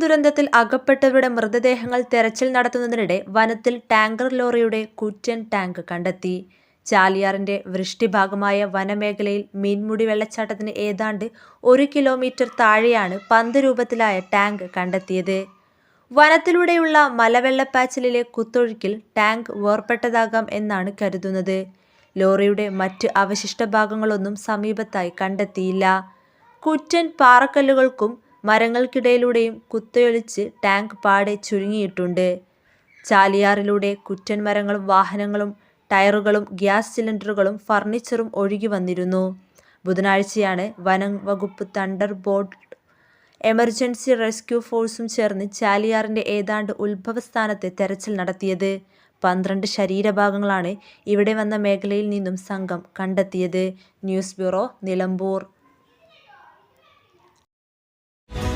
ദുരന്തത്തിൽ അകപ്പെട്ടവരുടെ മൃതദേഹങ്ങൾ തെരച്ചിൽ നടത്തുന്നതിനിടെ വനത്തിൽ ടാങ്കർ ലോറിയുടെ കുറ്റൻ ടാങ്ക് കണ്ടെത്തി. ചാലിയാറിന്റെ വൃഷ്ടിഭാഗമായ വനമേഖലയിൽ മീൻമുടി വെള്ളച്ചാട്ടത്തിന് ഏതാണ്ട് ഒരു കിലോമീറ്റർ താഴെയാണ് പന്ത് രൂപത്തിലായ ടാങ്ക് കണ്ടെത്തിയത്. വനത്തിലൂടെയുള്ള മലവെള്ളപ്പാച്ചിലിലെ കുത്തൊഴുക്കിൽ ടാങ്ക് വേർപെട്ടതാകാം എന്നാണ് കരുതുന്നത്. ലോറിയുടെ മറ്റ് അവശിഷ്ട ഭാഗങ്ങളൊന്നും സമീപത്തായി കണ്ടെത്തിയില്ല. കുറ്റൻ പാറക്കല്ലുകൾക്കും മരങ്ങൾക്കിടയിലൂടെയും കുത്തൊഴിച്ച് ടാങ്ക് പാടെ ചുരുങ്ങിയിട്ടുണ്ട്. ചാലിയാറിലൂടെ കുറ്റൻ മരങ്ങളും വാഹനങ്ങളും ടയറുകളും ഗ്യാസ് സിലിണ്ടറുകളും ഫർണിച്ചറും ഒഴുകി വന്നിരുന്നു. ബുധനാഴ്ചയാണ് വനം വകുപ്പ് തണ്ടർ ബോട്ട് എമർജൻസി റെസ്ക്യൂ ഫോഴ്സും ചേർന്ന് ചാലിയാറിന്റെ ഏതാണ്ട് ഉത്ഭവസ്ഥാനത്ത് തെരച്ചിൽ നടത്തിയത്. പന്ത്രണ്ട് ശരീരഭാഗങ്ങളാണ് ഇവിടെ വന്ന മേഖലയിൽ നിന്നും സംഘം കണ്ടെത്തിയത്. News bureau Nilambur.